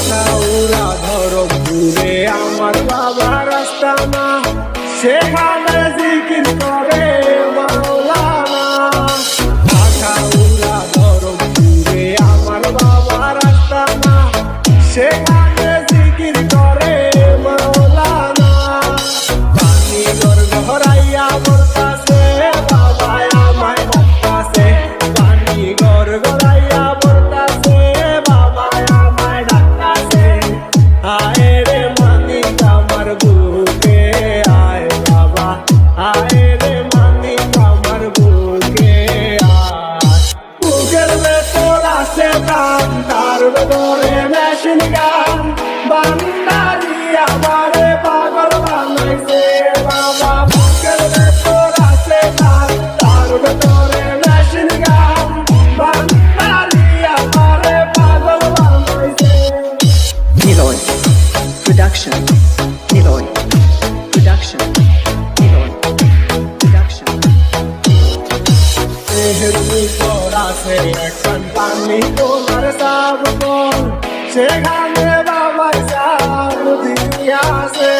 রাধা ওরা ধর ঘুরে আমার বাবা রাস্তা মা সেখানে Production. Eloy. Production. Eloy. Production. মেহরুমি তোরা সে এখন পানি তোমার সাবন সেখানে বাবা সার দিয়াছে।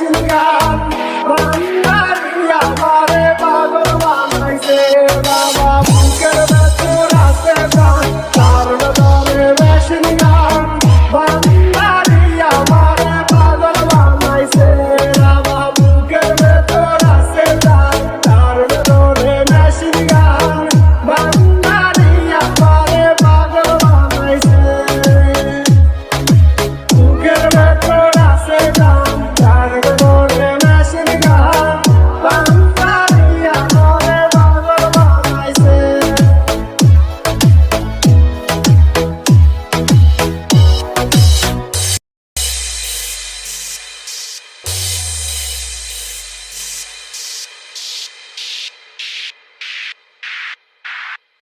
lugar.